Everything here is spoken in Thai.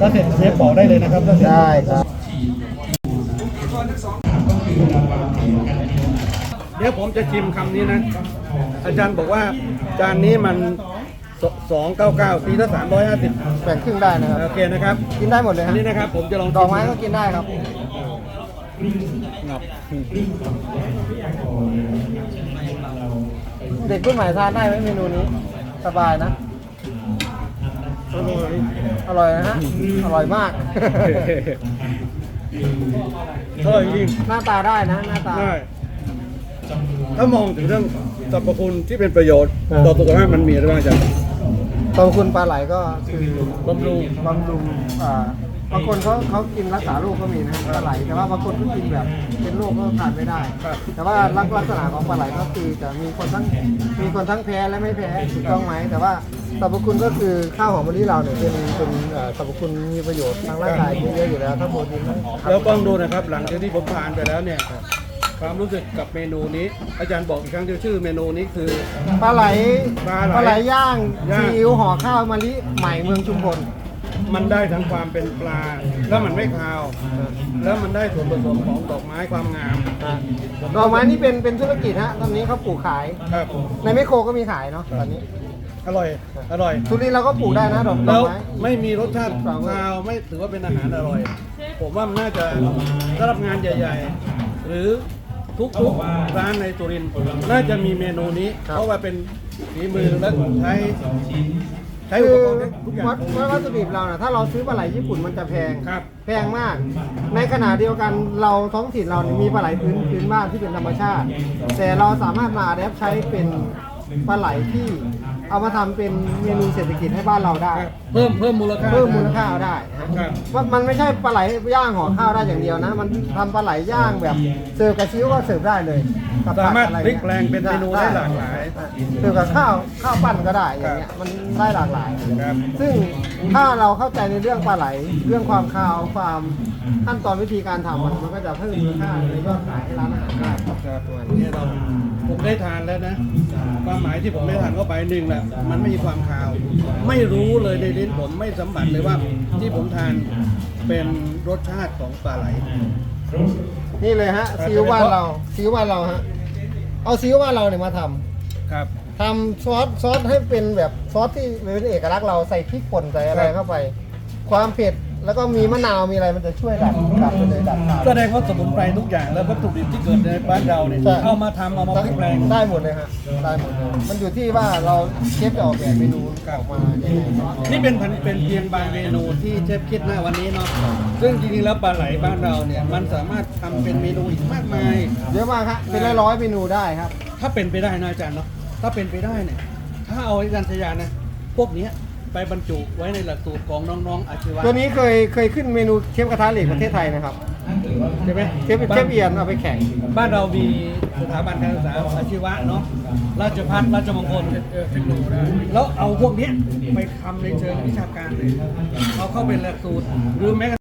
ถ้าเสร็จเชฟบอกได้เลยนะครับถ้าเสร็จได้ครับ เดี๋ยวผมจะชิมคำนี้นะ อาจารย์บอกว่าจานนี้มันสองเก้าเก้าตีละสามร้อยห้าสิบแบ่งครึ่งได้นะครับ โอเคนะครับ กินได้หมดเลยอัฮะนนี้นะครับ ผมจะลองดอกไม้ก็กินได้ครับงับเด็กรุ่นใหม่ทานได้ไหมเมนูนี้ สบายนะ อร่อยอร่อยนะฮะอร่อยมากอร่อยจริงหน้าตาได้นะหน้าตา ได้ถ้ามองถึงเรื่องสรรพคุณที่เป็นประโยชน์อ่าต่อสุขภาพมันมีอะไรบ้างอาจารย์ขอบคุณปลาไหลก็คือบำรุงบำรุงอ่า บางคนเขาเขากินรักษาโรคก็มีนะปลาไหล แต่ว่าบางคนก็กินแบบเป็นโรคก็ทานไม่ได้ครับแต่ว่าลักลักษณะของปลาไหลก็คือจะมีคนทั้งมีคนทั้งแพ้และไม่แพ้ถูกต้องไหมแต่ว่าสรรพคุณก็คือข้าวหอมมะลิเราเนี่ยเป็นเป็นเอ่อสรรพคุณมีประโยชน์ทางร่างกายเยอะอยู่แล้วทั้งโปรตีนทั้ง แล้วกล้องดูนะครับ หลังจากที่ผมทานไปแล้วเนี่ยความรู้สึกกับเมนูนี้ อาจารย์บอกอีกครั้งที่ชื่อเมนูนี้คือ ปลาไหลปลาไหลปลาไหลย่างย่าง ซีอิ๊วห่อข้าวมะลิใหม่เมืองชุมพล มันได้ทั้งความเป็นปลา แล้วมันไม่คาว แล้วมันได้ส่วนผสมของดอกไม้ความงามดอกไม้นี่เป็นเป็นธุรกิจฮะตอนนี้เขาปลูกขาย ครับในแมคโครก็มีขายเนาะตอนนี้อร่อย อร่อย ทุเรียนเราก็ปลูกได้นะดอกดอแล้กวไม้ ไม่มีรสชาติคาวไม่ถือว่าเป็นอาหารอร่อย ผมว่ามันน่าจะสำหรับงานใหญ่ๆ หรือทุกๆร้านในตุรินทร์น่าจะมีเมนูนี้เพราะว่าเป็นฝีมือและใช้ ใช้อุคืปอกรณ์ได้ทุกอย่าง วัตวัตถุดิบเรานะถ้าเราซื้อปลาไหลญี่ปุ่นมันจะแพง ครับ แพงมาก ในขณะเดียวกันเราท้องถิ่นเราเนี่ยมีปลาไหลพื้นพื้นบ้านที่เป็นธรรมชาติ แต่เราสามารถมาแดปใช้เป็นปลาไหลที่ เอามาทำเป็นเมนูเศรษฐกิจให้บ้านเราได้ครับเพิ่มเพิ่มมูลค่าเพิ่มมูลค่าเอาได้ครับว่ามันไม่ใช่ปลาไหลย่างห่อข้าวได้อย่างเดียวนะ มันทำปลาไหลย่างแบบเสิร์ฟกับชิ้วก็เสิร์ฟได้เลยกับสามารถผักอะพลิกแปลงเป็นเมนูได้หลากหลาย เสิร์ฟกับข้าวข้าวปั้นก็ได้อย่างเงี้ยมันได้หลากหลาย ครับ ซึ่งถ้าเราเข้าใจในเรื่องปลาไหล เรื่องความคาวความขั้นตอนวิธีการทำมันมันก็จะเพิ่มมูลค่าในยอดขายให้ร้านอาหารได้ครับเนี่ยเราผมได้ทานแล้วนะ ความหมายที่ผมได้ทานเข้าไปหนึ่งแหละมันไม่มีความคาว ไม่รู้เลยในลิ้นผมไม่สัมผัสเลยว่าที่ผมทานเป็นรสชาติของปลาไหล นี่เลยฮะซีอิ๊วบ้านเราซีอิ๊วบ้านเราฮะเอาซีอิ๊วบ้านเราเนี่ยมาทำครับ ทำซอสซอสให้เป็นแบบซอสที่เป็นเอกลักษณ์เราใส่พริกป่นใส่อะไรเข้าไป ความเผ็ด แล้วก็มีมะนาวมีอะไรมันจะช่วยดับดับไปเลยดับขาวแสดงว่าสมุนไพรทุกอย่างและวัตถุดิบที่เกิดในบ้านเราเนี่ยใช่ เอามาทำเอามาพลิกแปลง ได้หมดเลยฮะได้หมดเลยมันอยู่ที่ว่าเราเชฟจะออกแบบเมนูออกมายังไงนี่เป็นพันเป็นเพียงบางเมนูที่เชฟคิดหน้าวันนี้เนาะ ซึ่งจริงๆแล้วปลาไหลบ้านเราเนี่ยมันสามารถทำเป็นเมนูอีกมากมาย เยอะมากครับเป็นร้อยๆเมนูได้ครับ ถ้าเป็นไปได้นะอาจารย์เนาะ ถ้าเป็นไปได้เนี่ย ถ้าเอาอาจารย์ชยานะ พวกเนี้ย ไปบรรจุไว้ในหลักสูตรของน้องๆอาชีวะตัวนี้เคยเคยขึ้นเมนูเชฟกระทะเหล็กประเทศไทยนะครับใช่ไหมเชฟเชฟเอียนเอาไปแข่งบ้านเรามีสถาบันการศึกษาอาชีวะเนาะราชพัฒราชมงคลเทคโนโลยีแล้วเอาพวกเนี้ยไปทำในเชิงวิชาการเลยเอาเข้าเป็นหลักสูตรหรือแม้กระทั่ง